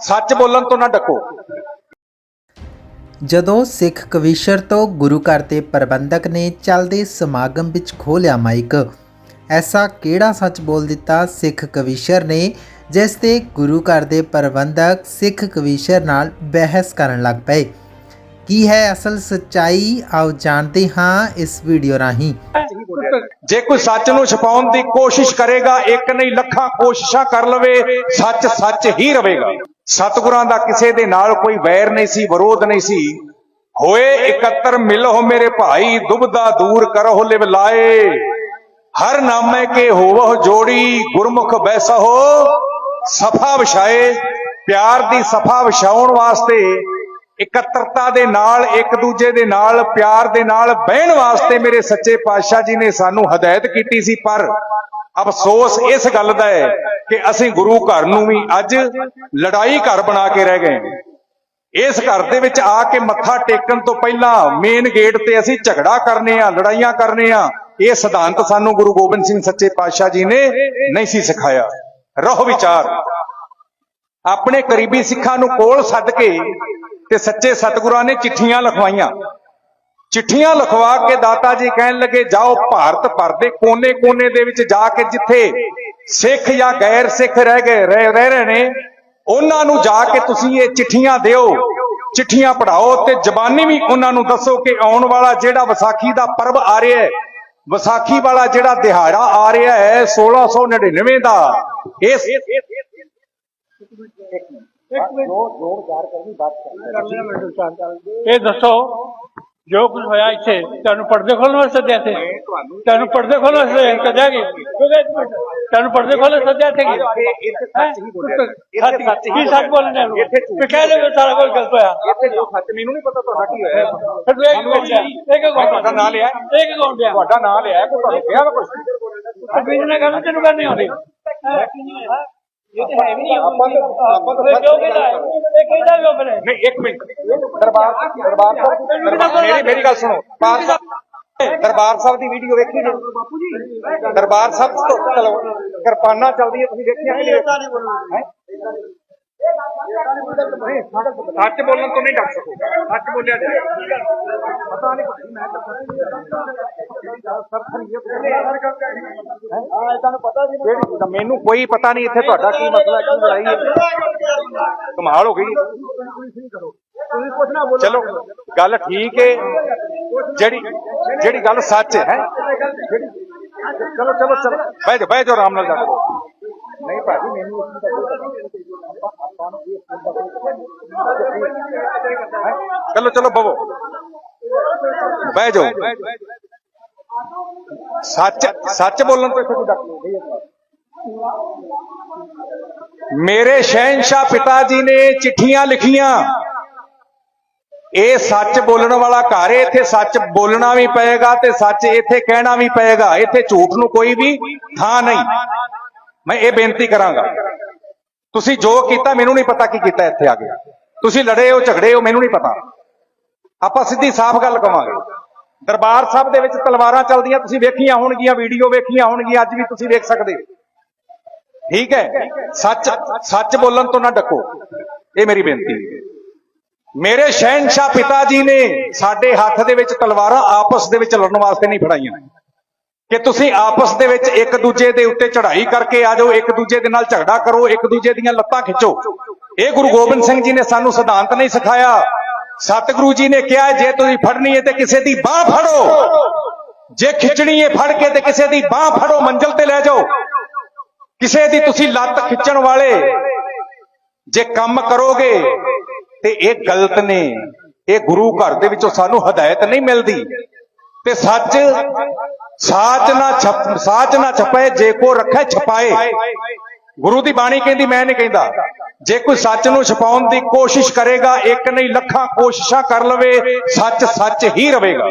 ਸੱਚ ਬੋਲਣ ਤੋਂ ਨਾ ਡੱਕੋ। ਜਦੋਂ ਸਿੱਖ ਕਵੀਸ਼ਰ ਤੋਂ ਗੁਰੂ ਘਰ ਦੇ ਪ੍ਰਬੰਧਕ ਨੇ ਚੱਲਦੇ ਸਮਾਗਮ ਵਿੱਚ ਖੋਲਿਆ ਮਾਈਕ ਐਸਾ ਕਿਹੜਾ ਸੱਚ ਬੋਲ ਦਿੱਤਾ ਸਿੱਖ ਕਵੀਸ਼ਰ ਨੇ ਜਿਸ ਤੇ ਗੁਰੂ ਘਰ ਦੇ ਪ੍ਰਬੰਧਕ ਸਿੱਖ ਕਵੀਸ਼ਰ ਨਾਲ ਬਹਿਸ ਕਰਨ ਲੱਗ ਪਏ? ਕੀ ਹੈ ਅਸਲ ਸੱਚਾਈ? ਆਓ ਜਾਣਦੇ ਹਾਂ ਇਸ ਵੀਡੀਓ ਰਾਹੀਂ। ਜੇ ਕੋਈ ਸੱਚ ਨੂੰ ਛੁਪਾਉਣ ਦੀ ਕੋਸ਼ਿਸ਼ ਕਰੇਗਾ ਇੱਕ ਨਹੀਂ ਲੱਖਾਂ ਕੋਸ਼ਿਸ਼ਾਂ ਕਰ ਲਵੇ ਸੱਚ ਸੱਚ ਹੀ ਰਹੇਗਾ ਸਤਿਗੁਰਾਂ ਦਾ ਕਿਸੇ ਦੇ ਨਾਲ ਕੋਈ ਵੈਰ ਨਹੀਂ ਸੀ, ਵਿਰੋਧ ਨਹੀਂ ਸੀ। ਹੋਏ ਇਕੱਤਰ ਮਿਲੋ ਮੇਰੇ ਭਾਈ, ਦੁਬਦਾ ਦੂਰ ਕਰੋ ਲਿਵ ਲਾਏ। ਹਰ ਨਾਮੇ ਕੇ ਹੋਵਹੁ ਜੋੜੀ, ਗੁਰਮੁਖ ਬੈਸਹੁ, ਸਫਾ ਵਿਛਾਏ। ਪਿਆਰ ਦੀ ਸਫਾ ਵਿਛਾਉਣ ਵਾਸਤੇ ਇਕੱਤਰਤਾ ਦੇ ਨਾਲ, ਇੱਕ ਦੂਜੇ ਦੇ ਨਾਲ, ਪਿਆਰ ਦੇ ਨਾਲ ਬਹਿਣ ਵਾਸਤੇ ਮੇਰੇ ਸੱਚੇ ਪਾਤਸ਼ਾਹ ਜੀ ਨੇ ਸਾਨੂੰ ਹਦਾਇਤ ਕੀਤੀ ਸੀ, ਪਰ ਅਫਸੋਸ ਇਸ ਗੱਲ ਦਾ ਹੈ ਕਿ ਅਸੀਂ ਗੁਰੂ ਘਰ ਨੂੰ ਵੀ ਅੱਜ ਲੜਾਈ ਘਰ ਬਣਾ ਕੇ ਰਹਿ ਗਏ ਇਸ ਘਰ ਦੇ ਵਿੱਚ ਆ ਕੇ ਮੱਥਾ ਟੇਕਣ ਤੋਂ ਪਹਿਲਾਂ ਮੇਨ ਗੇਟ ਤੇ ਅਸੀਂ ਝਗੜਾ ਕਰਨੇ ਆ, ਲੜਾਈਆਂ ਕਰਨੇ ਆ। ਇਹ ਸਿਧਾਂਤ ਸਾਨੂੰ ਗੁਰੂ ਗੋਬਿੰਦ ਸਿੰਘ ਸੱਚੇ ਪਾਤਸ਼ਾਹ ਜੀ ਨੇ ਨਹੀਂ ਸੀ ਸਿਖਾਇਆ। ਰਹੋ ਵਿਚਾਰ। ਆਪਣੇ ਕਰੀਬੀ ਸਿੱਖਾਂ ਨੂੰ ਕੋਲ ਸੱਦ ਕੇ ਤੇ ਸੱਚੇ ਸਤਿਗੁਰਾਂ ਨੇ ਚਿੱਠੀਆਂ ਲਿਖਵਾਈਆਂ। ਚਿੱਠੀਆਂ ਲਿਖਵਾ ਕੇ ਦਾਤਾ ਜੀ ਕਹਿਣ ਲੱਗੇ, ਜਾਓ ਭਾਰਤ ਭਰ ਦੇ ਕੋਨੇ-ਕੋਨੇ ਦੇ ਵਿੱਚ ਜਾ ਕੇ ਜਿੱਥੇ ਸਿੱਖ ਜਾਂ ਗੈਰ ਸਿੱਖ ਰਹਿ ਗਏ ਰਹਿ ਰਹਿ ਰਹੇ ਨੇ ਉਹਨਾਂ ਨੂੰ ਜਾ ਕੇ ਤੁਸੀਂ ਇਹ ਚਿੱਠੀਆਂ ਦਿਓ ਚਿੱਠੀਆਂ ਪੜਾਓ ਤੇ ਜ਼ਬਾਨੀ ਵੀ ਉਹਨਾਂ ਨੂੰ ਦੱਸੋ ਕਿ ਆਉਣ ਵਾਲਾ ਜਿਹੜਾ ਵਿਸਾਖੀ ਦਾ ਪਰਬ ਆ ਰਿਹਾ ਹੈ ਵਿਸਾਖੀ ਵਾਲਾ ਜਿਹੜਾ ਦਿਹਾੜਾ ਆ ਰਿਹਾ ਹੈ 1699 ਦਾ ਇਸ ਇਹ ਦੱਸੋ ਜੋ ਕੁਝ ਹੋਇਆ ਇੱਥੇ ਤੁਹਾਨੂੰ ਪਰਦੇ ਖੋਲਣ ਵਾਸਤੇ ਸੱਦਿਆ ਤੇ ਤੁਹਾਨੂੰ ਪਰਦੇ ਖੋਲਣ ਵਾਸਤੇ ਸੱਦਿਆ ਕਿ ਤੁਹਾਨੂੰ ਪਰਦੇ ਖੋਲਣ ਸੱਦਿਆ ਤੇ ਇੱਥੇ ਸੱਚ ਹੀ? ਬੋਲਿਆ। ਇੱਥੇ ਸੱਚ ਹੀ ਕੀ ਸੱਚ ਬੋਲਣਾ ਇੱਥੇ ਤੇ ਕਹਿ ਦੇ ਸਾਰਾ ਕੁਝ ਗਲਤ ਹੋਇਆ। ਇੱਥੇ ਜੋ ਸੱਚ ਮੈਨੂੰ ਨਹੀਂ ਪਤਾ ਤੁਹਾਡਾ ਕੀ ਹੋਇਆ। ਫਿਰ ਤੂੰ ਇੱਕ ਕੌਣ ਪਿਆ ਇੱਕ ਕੌਣ ਤੁਹਾਡਾ ਨਾਂ ਲਿਆ? ਇੱਕ ਕੌਣ ਪਿਆ ਤੁਹਾਡਾ ਨਾਂ ਲਿਆ ਕਿ ਤੁਹਾਨੂੰ ਕਿਹਾ ਵਾ ਕੁਝ ਅਰਬੀਜ ਨੇ ਕਹਿੰਦਾ ਤੈਨੂੰ ਕਰਨੀ ਆਉਂਦੀ। ਇਹ ਤਾਂ ਹੈ ਵੀ ਨਹੀਂ ਆਪਾਂ ਤਾਂ- ਆਪਾਂ ਤਾਂ ਕਿਉਂ ਕਹਿੰਦਾ ਹੈ? ਇਹ ਕਹਿੰਦਾ ਵੀ ਉਹ ਨਹੀਂ ਇੱਕ ਮਿੰਟ। ਦਰਬਾਰ ਦਰਬਾਰ ਮੇਰੀ ਮੇਰੀ ਗੱਲ ਸੁਣੋ। ਸਾਹਿਬ ਦਰਬਾਰ ਸਾਹਿਬ ਦੀ ਵੀਡੀਓ ਵੇਖੀ ਜੀ ਬਾਪੂ ਜੀ ਦਰਬਾਰ ਸਾਹਿਬ ਤੋਂ ਚਲੋ, ਕਿਰਪਾਨਾਂ ਚੱਲਦੀਆਂ ਤੁਸੀਂ ਵੇਖੀਆਂ ਕਿ ਨਹੀਂ ਸੱਚ ਬੋਲਣ ਤੋਂ ਨਹੀਂ ਡਰ ਸਕੋਗੇ ਸੱਚ ਬੋਲਿਆ ਜਾਏ। ਪਤਾ ਨਹੀਂ ਮੈਂ ਤਾਂ ਮੈਨੂੰ ਕੋਈ ਪਤਾ ਨਹੀਂ ਇੱਥੇ ਤੁਹਾਡਾ ਕੀ ਮਸਲਾ, ਕੀ ਲੜਾਈ ਹੈ। ਕਮਾਲ ਹੋ ਗਈ। ਚਲੋ ਗੱਲ ਠੀਕ ਹੈ ਜਿਹੜੀ ਜਿਹੜੀ ਗੱਲ ਸੱਚ ਹੈ ਜਿਹੜੀ- ਚਲੋ ਚਲੋ ਚਲੋ ਬਹਿ ਜਾ ਬਹਿ ਜਾ ਆਰਾਮ ਨਾਲ ਜਾ ਨਹੀਂ ਭਾਜੀ ਮੈਨੂੰ ਇਸ ਦਾ ਕੋਈ ਪਤਾ ਨਹੀਂ। ਆਪਾਂ ਨੂੰ ਇਸ ਗੱਲ ਦਾ ਹੈਂ? ਚਲੋ ਚਲੋ ਬਵੋ ਬਹਿ ਇਹ ਸੱਚ ਬੋਲਣ ਵਾਲਾ ਘਰ ਹੈ, ਇੱਥੇ ਸੱਚ ਬੋਲਣਾ ਵੀ ਪਏਗਾ ਤੇ ਸੱਚ ਇੱਥੇ ਕਹਿਣਾ ਵੀ ਪਏਗਾ। ਇੱਥੇ ਝੂਠ ਨੂੰ ਕੋਈ ਵੀ ਥਾਂ ਨਹੀਂ। ਮੈਂ ਇਹ ਬੇਨਤੀ ਕਰਾਂਗਾ। ਤੁਸੀਂ ਜੋ ਕੀਤਾ, ਮੈਨੂੰ ਨਹੀਂ ਪਤਾ ਕੀ ਕੀਤਾ ਇੱਥੇ ਆ ਕੇ। ਤੁਸੀਂ ਲੜੇ ਹੋ, ਝਗੜੇ ਹੋ, ਮੈਨੂੰ ਨਹੀਂ ਪਤਾ। ਆਪਾਂ ਸਿੱਧੀ ਸਾਫ਼ ਗੱਲ ਕਵਾਂਗੇ। ਦਰਬਾਰ ਸਾਹਿਬ ਦੇ ਵਿੱਚ ਤਲਵਾਰਾਂ ਚੱਲਦੀਆਂ, ਤੁਸੀਂ ਵੇਖੀਆਂ ਹੋਣਗੀਆਂ, ਵੀਡੀਓ ਵੇਖੀਆਂ ਹੋਣਗੀਆਂ, ਅੱਜ ਵੀ ਤੁਸੀਂ ਵੇਖ ਸਕਦੇ ਹੋ। ਠੀਕ ਹੈ? ਸੱਚ ਸੱਚ ਬੋਲਣ ਤੋਂ ਨਾ ਡੱਕੋ। ਇਹ ਮੇਰੀ ਬੇਨਤੀ ਹੈ। ਮੇਰੇ ਸ਼ਹਿਨशाह ਪਿਤਾ ਜੀ ਨੇ ਸਾਡੇ ਹੱਥ ਦੇ ਵਿੱਚ ਤਲਵਾਰਾਂ ਆਪਸ ਦੇ ਵਿੱਚ ਲੜਨ ਵਾਸਤੇ ਨਹੀਂ ਫੜਾਈਆਂ। ਕਿ ਤੁਸੀਂ ਆਪਸ ਦੇ ਵਿੱਚ ਇੱਕ ਦੂਜੇ ਦੇ ਉੱਤੇ ਚੜ੍ਹਾਈ ਕਰਕੇ ਆ ਜਾਓ, ਇੱਕ ਦੂਜੇ ਦੇ ਨਾਲ ਝਗੜਾ ਕਰੋ, ਇੱਕ ਦੂਜੇ ਦੀਆਂ ਲੱਤਾਂ ਖਿੱਚੋ। ਇਹ ਗੁਰੂ ਗੋਬਿੰਦ ਸਿੰਘ ਜੀ ਨੇ ਸਾਨੂੰ ਸਿਧਾਂਤ ਨਹੀਂ ਸਿਖਾਇਆ। ਸਤਿਗੁਰੂ ਜੀ ਨੇ ਕਿਹਾ, ਜੇ ਤੁਸੀਂ ਫੜਨੀ ਹੈ ਤੇ ਕਿਸੇ ਦੀ ਬਾਹ ਫੜੋ। ਜੇ ਖਿੱਚਣੀ ਹੈ ਫੜ ਕੇ ਤੇ ਕਿਸੇ ਦੀ ਬਾਹ ਫੜੋ, ਮੰਜ਼ਲ ਤੇ ਲੈ ਜਾਓ। ਕਿਸੇ ਦੀ ਤੁਸੀਂ ਲੱਤ ਖਿੱਚਣ ਵਾਲੇ ਜੇ ਕੰਮ ਕਰੋਗੇ ਤੇ ਇਹ ਗਲਤ ਨੇ। ਇਹ ਗੁਰੂ ਘਰ ਦੇ ਵਿੱਚੋਂ ਸਾਨੂੰ ਹਦਾਇਤ ਨਹੀਂ ਮਿਲਦੀ। ਤੇ ਸੱਚ, ਸਾਚ ਨਾ ਛਪ, ਸਾਚ ਨਾ ਛਪੇ ਜੇ ਕੋ ਰੱਖੇ ਛਪਾਏ। ਗੁਰੂ ਦੀ ਬਾਣੀ ਕਹਿੰਦੀ, ਮੈਂ ਨਹੀਂ ਕਹਿੰਦਾ। ਜੇ ਕੋਈ ਸੱਚ ਨੂੰ ਛਪਾਉਣ ਦੀ ਕੋਸ਼ਿਸ਼ ਕਰੇਗਾ, ਇੱਕ ਨਹੀਂ, ਲੱਖਾਂ ਕੋਸ਼ਿਸ਼ਾਂ ਕਰ ਲਵੇ, ਸੱਚ ਸੱਚ ਹੀ ਰਹੇਗਾ।